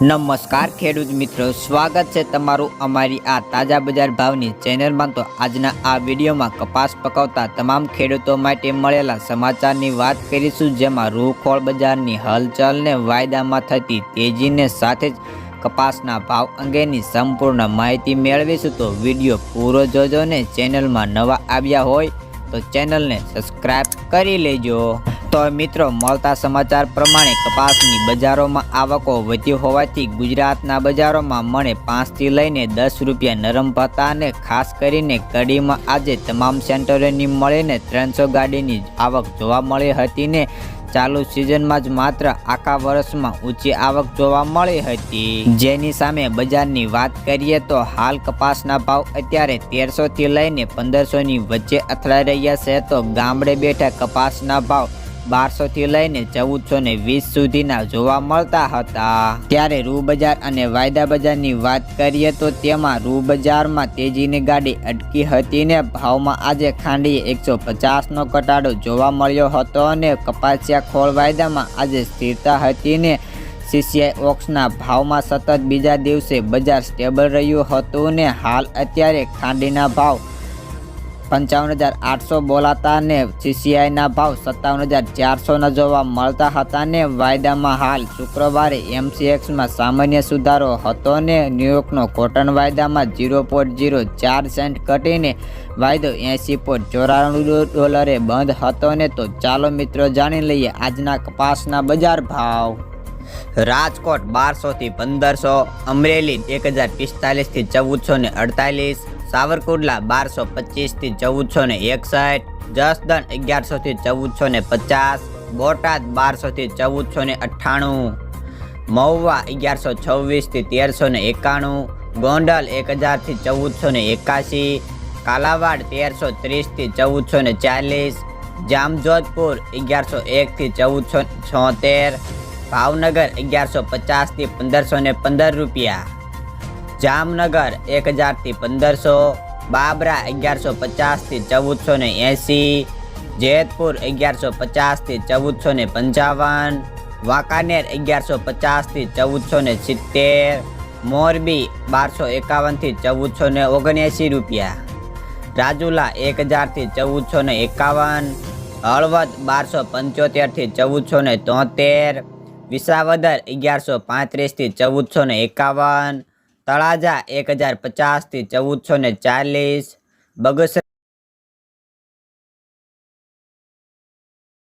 નમસ્કાર ખેડૂત મિત્રો, સ્વાગત છે તમારું અમારી આ તાજા બજાર ભાવની ચેનલમાં. તો આજના આ વિડીયોમાં કપાસ પકવતા તમામ ખેડૂતો માટે મળેલા સમાચારની વાત કરીશું, જેમાં રૂખોળ બજારની હલચલને વાયદામાં થતી તેજીને સાથે જ કપાસના ભાવ અંગેની સંપૂર્ણ માહિતી મેળવીશું. તો વીડિયો પૂરો જોજો ને ચેનલમાં નવા આવ્યા હોય તો ચેનલને સબસ્ક્રાઈબ કરી લેજો. તો મિત્રો, મળતા સમાચાર પ્રમાણે કપાસની બજારોમાં આવકો વધી હોવાથી ગુજરાતના બજારોમાં મણે પાંચથી લઈને દસ રૂપિયા નરમ ભત્તા અને ખાસ કરીને કડીમાં આજે તમામ સેન્ટરોની મળીને ત્રણસો ગાડીની આવક જોવા મળી હતી ને ચાલુ સિઝનમાં જ માત્ર આખા વર્ષમાં ઊંચી આવક જોવા મળી હતી. જેની સામે બજારની વાત કરીએ તો હાલ કપાસના ભાવ અત્યારે તેરસોથી લઈને પંદરસોની વચ્ચે અથડાઈ રહ્યા છે તો ગામડે બેઠા કપાસના ભાવ બારસો થી લઈને ચૌદસો ને વીસ સુધીના જોવા મળતા હતા. ત્યારે રૂ બજાર અને વાયદા બજારની વાત કરીએ તો તેમાં રૂ બજારમાં તેજીની ગાડી અટકી હતી ને ભાવમાં આજે ખાંડીએ એકસો પચાસનો ઘટાડો જોવા મળ્યો હતો અને કપાસિયા ખોળ વાયદામાં આજે સ્થિરતા હતી ને સીસીઆઈ ઓક્સના ભાવમાં સતત બીજા દિવસે બજાર સ્ટેબલ રહ્યું હતું ને હાલ અત્યારે ખાંડીના ભાવ પંચાવન હજાર આઠસો બોલાતા અને સીસીઆઈના ભાવ સત્તાવન હજાર ચારસોના જોવા મળતા હતા ને વાયદામાં હાલ શુક્રવારે એમસીએક્સમાં સામાન્ય સુધારો હતો ને ન્યુયોર્કનો કોટન વાયદામાં ઝીરો પોઈન્ટ ઝીરો ચાર સેન્ટ ઘટીને વાયદો એંસી પોઈન્ટ ચોરાણું ડોલરે બંધ હતો ને તો ચાલો મિત્રો જાણી લઈએ આજના કપાસના બજાર ભાવ. રાજકોટ બારસોથી પંદરસો, અમરેલી એક હજાર પિસ્તાલીસથી ચૌદસો ને અડતાલીસ સાવરકુંડલા બારસો પચીસથી ચૌદસો ને એકસઠ જસદન અગિયારસોથી ચૌદસો ને પચાસ, બોટાદ બારસોથી ચૌદસો ને અઠ્ઠાણું, મહુવા અગિયારસો છવ્વીસથી તેરસો ને એકાણું, ગોંડલ એક હજારથી ચૌદસો ને એકાશી, કાલાવાડ તેરસો ત્રીસથી ચૌદસો ને ચાલીસ, જામજોધપુર અગિયારસો એકથી ચૌદસો છોતેર, ભાવનગર અગિયારસો પચાસથી પંદરસો ને પંદર રૂપિયા. જામનગર એક હજારથી પંદરસો, બાબરા અગિયારસો પચાસથી ચૌદસો ને એંસી જેતપુર અગિયારસો પચાસથી ચૌદસો ને પંચાવન, વાંકાનેર અગિયારસો પચાસથી ચૌદસો ને સિત્તેર, મોરબી બારસો એકાવનથી ચૌદસો ને ઓગણએંસી રૂપિયા. રાજુલા એક હજારથી ચૌદસો ને એકાવન, હળવદ બારસો પંચોતેરથી ચૌદસો ને તોતેર, વિસાવદર અગિયારસો પાંત્રીસથી ચૌદસો ને એકાવન તળાજા એક હજાર પચાસથી ચૌદસો ને ચાલીસ. બગસરા